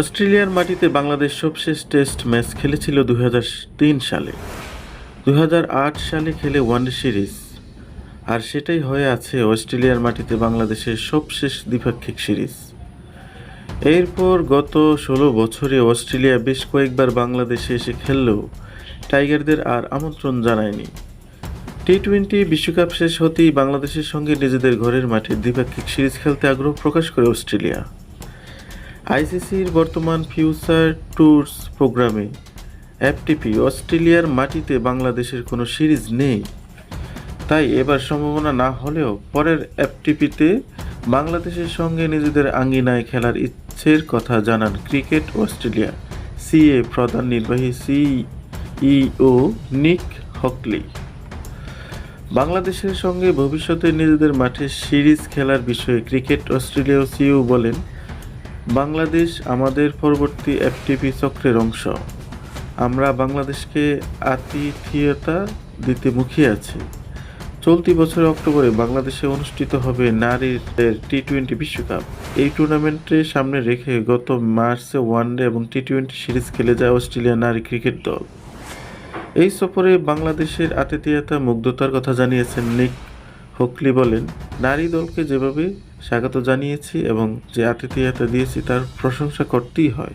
অস্ট্রেলিয়ার মাটিতে বাংলাদেশ সবশেষ টেস্ট ম্যাচ খেলেছিল দু হাজার তিন সালে। দু হাজার আট সালে খেলে ওয়ানডে সিরিজ। আর সেটাই হয়ে আছে অস্ট্রেলিয়ার মাটিতে বাংলাদেশের সবশেষ দ্বিপাক্ষিক সিরিজ। এরপর গত ষোলো বছরে অস্ট্রেলিয়া বেশ কয়েকবার বাংলাদেশে এসে খেললেও টাইগারদের আর আমন্ত্রণ জানায়নি। টি টোয়েন্টি বিশ্বকাপ শেষ হতেই বাংলাদেশের সঙ্গে নিজেদের ঘরের মাঠে দ্বিপাক্ষিক সিরিজ খেলতে আগ্রহ প্রকাশ করে অস্ট্রেলিয়া। আইসিসির বর্তমান ফিউচার ট্যুরস প্রোগ্রামে এফটিপি, অস্ট্রেলিয়ার মাটিতে বাংলাদেশের কোনো সিরিজ নেই। তাই এবার সম্ভাবনা না হলেও পরের এফটিপিতে বাংলাদেশের সঙ্গে নিজেদের আঙ্গিনায় খেলার ইচ্ছের কথা জানান ক্রিকেট অস্ট্রেলিয়া। সিএ প্রধান নির্বাহী সিইও নিক হকলি। বাংলাদেশের সঙ্গে ভবিষ্যতে নিজেদের মাঠে সিরিজ খেলার বিষয়ে ক্রিকেট অস্ট্রেলিয়া সিইও বলেন বাংলাদেশ আমাদের পরবর্তী এফটিপি চক্রের অংশ। আমরা বাংলাদেশকে আতিথেয়তা দিতে মুখিয়ে আছি। চলতি বছরের অক্টোবরে বাংলাদেশে অনুষ্ঠিত হবে নারীদের টি টোয়েন্টি বিশ্বকাপ। এই টুর্নামেন্টে সামনে রেখে গত মার্চে ওয়ানডে এবং টি টোয়েন্টি সিরিজ খেলে যায় অস্ট্রেলিয়া নারী ক্রিকেট দল। এই সফরে বাংলাদেশের আতিথেয়তা, মুগ্ধতার কথা জানিয়েছেন নিক হোকলি বলেন, নারী দলকে যেভাবে স্বাগত জানিয়েছি এবং যে আতিথেয়তা দিয়েছি তার প্রশংসা করতেই হয়।